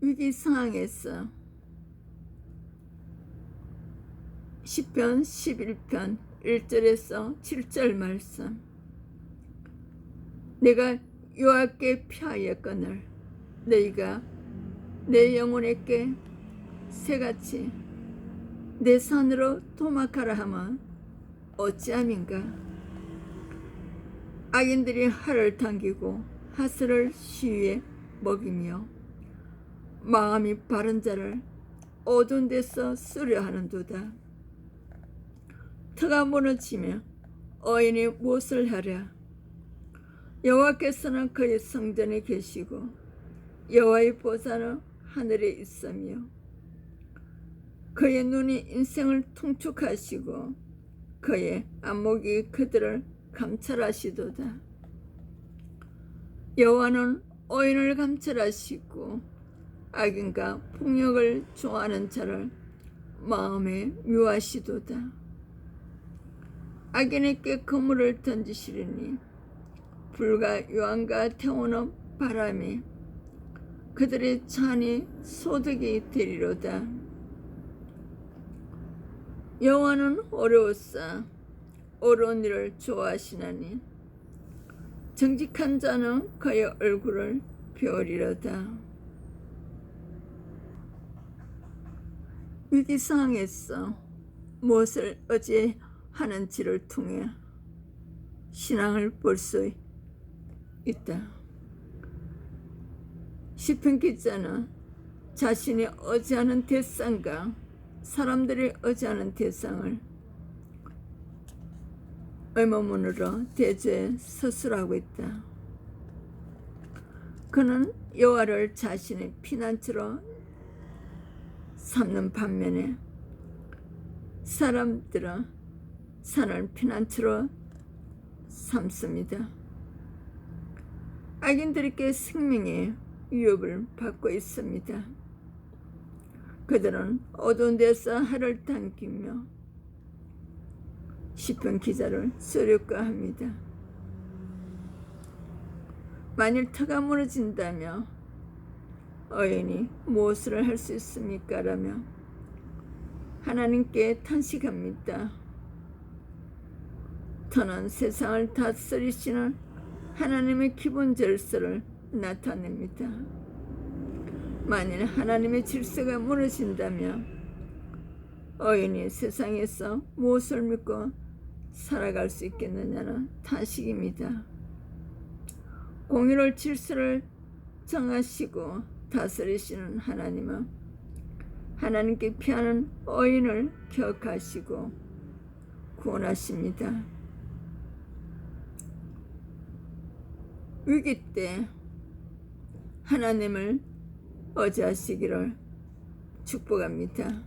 위기 상황에서 10편 11편 1절에서 7절 말씀. 내가 여호와께 피하였거늘 너희가 내 영혼에게 새같이 내 산으로 도막하라 하면 어찌함인가? 악인들이 하를 당기고 하스를 시위에 먹이며 마음이 바른 자를 어두운 데서 쓰려 하는도다. 터가 무너지며 어인이 무엇을 하랴? 여호와께서는 그의 성전에 계시고 여호와의 보좌는 하늘에 있으며 그의 눈이 인생을 통촉하시고 그의 안목이 그들을 감찰하시도다. 여호와는 어인을 감찰하시고 악인과 폭력을 좋아하는 자를 마음에 묘하시도다. 악인에게 그물을 던지시리니 불과 요한과 태우는 바람이 그들의 찬이 소득이 되리로다. 여호와는 어려웠사 어려운 일을 좋아하시나니 정직한 자는 그의 얼굴을 벼리로다. 위기 상황에서 무엇을 어찌 하는지를 통해 신앙을 볼 수 있다. 시편 기자는 자신이 어지하는 대상과 사람들이 어지하는 대상을 의문문으로 대조해 서술하고 있다. 그는 여호와를 자신의 피난처로 삼는 반면에 사람들은 산을 피난처로 삼습니다. 악인들에게 생명의 위협을 받고 있습니다. 그들은 어두운 데서 하를 당기며 시편 기자를 쓰려고 합니다. 만일 터가 무너진다며 어인이 무엇을 할 수 있습니까? 라며 하나님께 탄식합니다. 터는 세상을 다스리시는 하나님의 기본 질서를 나타냅니다. 만일 하나님의 질서가 무너진다면 어인이 세상에서 무엇을 믿고 살아갈 수 있겠느냐는 탄식입니다. 공의를 질서를 정하시고 다스리시는 하나님은 하나님께 피하는 어인을 기억하시고 구원하십니다. 위기 때 하나님을 어지하시기를 축복합니다.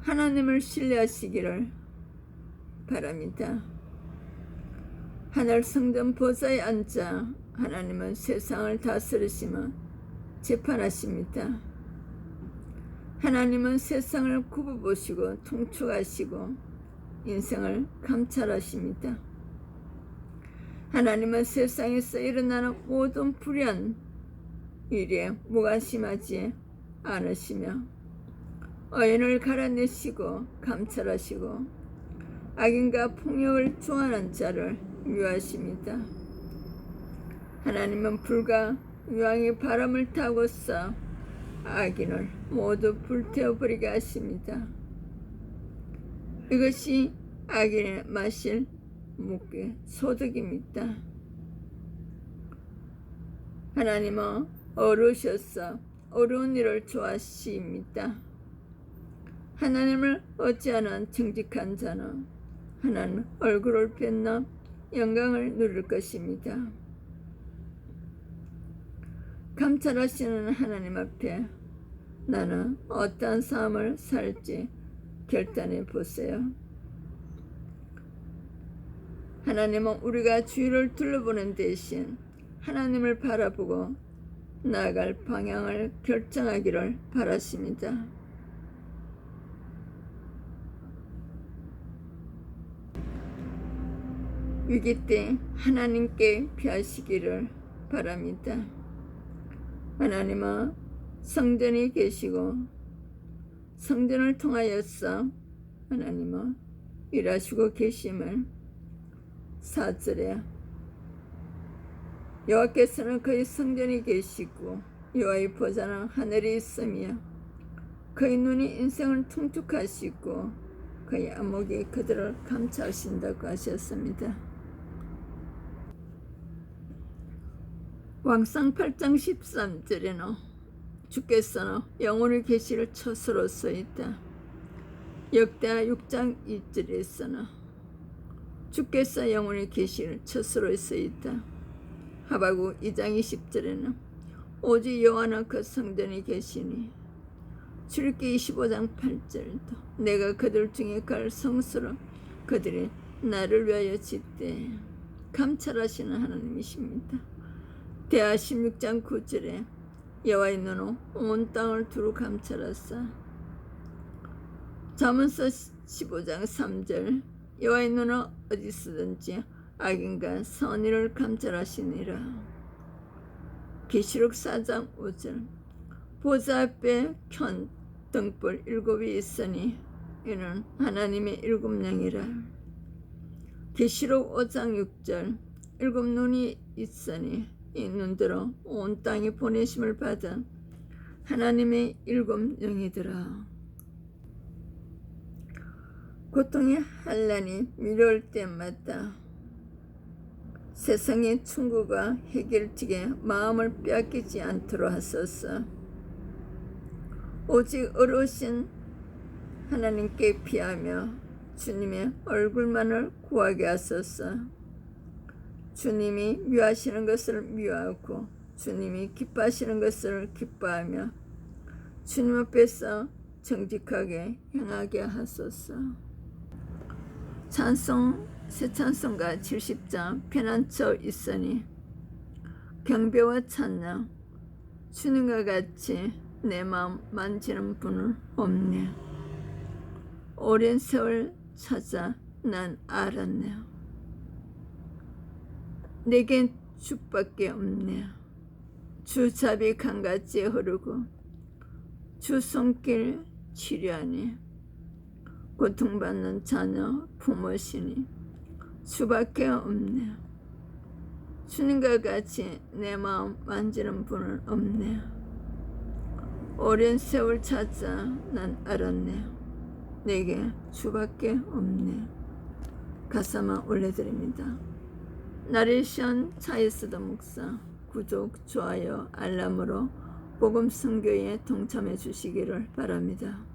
하나님을 신뢰하시기를 바랍니다. 하늘 성전 보좌에 앉아 하나님은 세상을 다스리시며 재판하십니다. 하나님은 세상을 굽어보시고 통촉하시고 인생을 감찰하십니다. 하나님은 세상에서 일어나는 모든 불의한 일에 무관심하지 않으시며 어인을 갈아내시고 감찰하시고 악인과 폭력을 좋아하는 자를 묘하십니다. 하나님은 불과 유황의 바람을 타고서 악인을 모두 불태워버리게 하십니다. 이것이 악인의 마실 묵게 소득입니다. 하나님은 어르셔서 어려운 일을 좋아하십니다. 하나님을 어찌하는 정직한 자는 하나님 얼굴을 뵙는 영광을 누릴 것입니다. 감찰하시는 하나님 앞에 나는 어떠한 삶을 살지 결단해 보세요. 하나님은 우리가 주위를 둘러보는 대신 하나님을 바라보고 나아갈 방향을 결정하기를 바라십니다. 위기 때 하나님께 피하시기를 바랍니다. 하나님아 성전이 계시고 성전을 통하여서 하나님아 일하시고 계심을 사절에 여호와께서는 그의 성전이 계시고 여호와의 보좌는 하늘에 있으며 그의 눈이 인생을 통촉하시고 그의 안목이 그들을 감찰하신다고 하셨습니다. 왕상 8장 13절에는 주께서는 영혼의 계시를 처소로 써있다. 역대하 6장 2절에서는 주께서 영혼의 계시를 처소로 써있다. 하바국 2장 20절에는 오직 여호와는 그 성전에 계시니 출애기 25장 8절도 내가 그들 중에 갈 성수로 그들이 나를 위하여 짓되 감찰하시는 하나님이십니다. 대하 16장 9절에 여호와의 눈은 온 땅을 두루 감찰하사. 잠언서 15장 3절 여호와의 눈은 어디서든지 악인과 선의를 감찰하시니라. 계시록 4장 5절 보좌 앞에 켠 등불 일곱이 있으니 이는 하나님의 일곱 명이라. 계시록 5장 6절 일곱 눈이 있으니 이 눈들어 온 땅에 보내심을 받은 하나님의 일곱 영이더라. 고통의 한란이 밀려올 때마다 세상의 충고가 해결책에 마음을 빼앗기지 않도록 하소서. 오직 어르신 하나님께 피하며 주님의 얼굴만을 구하게 하소서. 주님이 미워하시는 것을 미워하고 주님이 기뻐하시는 것을 기뻐하며 주님 앞에서 정직하게 행하게 하소서. 찬송 새 찬송가 70장 편안처 있으니 경배와 찬양 주님과 같이 내 마음 만지는 분은 없네. 오랜 세월 찾아 난 알았네요. 내겐 주밖에 없네. 주 잡이 강같이 흐르고 주 손길 치료하니 고통받는 자녀 부모시니 주밖에 없네. 주님과 같이 내 마음 만지는 분은 없네. 오랜 세월 찾아 난 알았네. 내게 주밖에 없네. 가사만 올려드립니다. 나레이션 차이스더 목사 구독, 좋아요, 알람으로 복음 선교에 동참해 주시기를 바랍니다.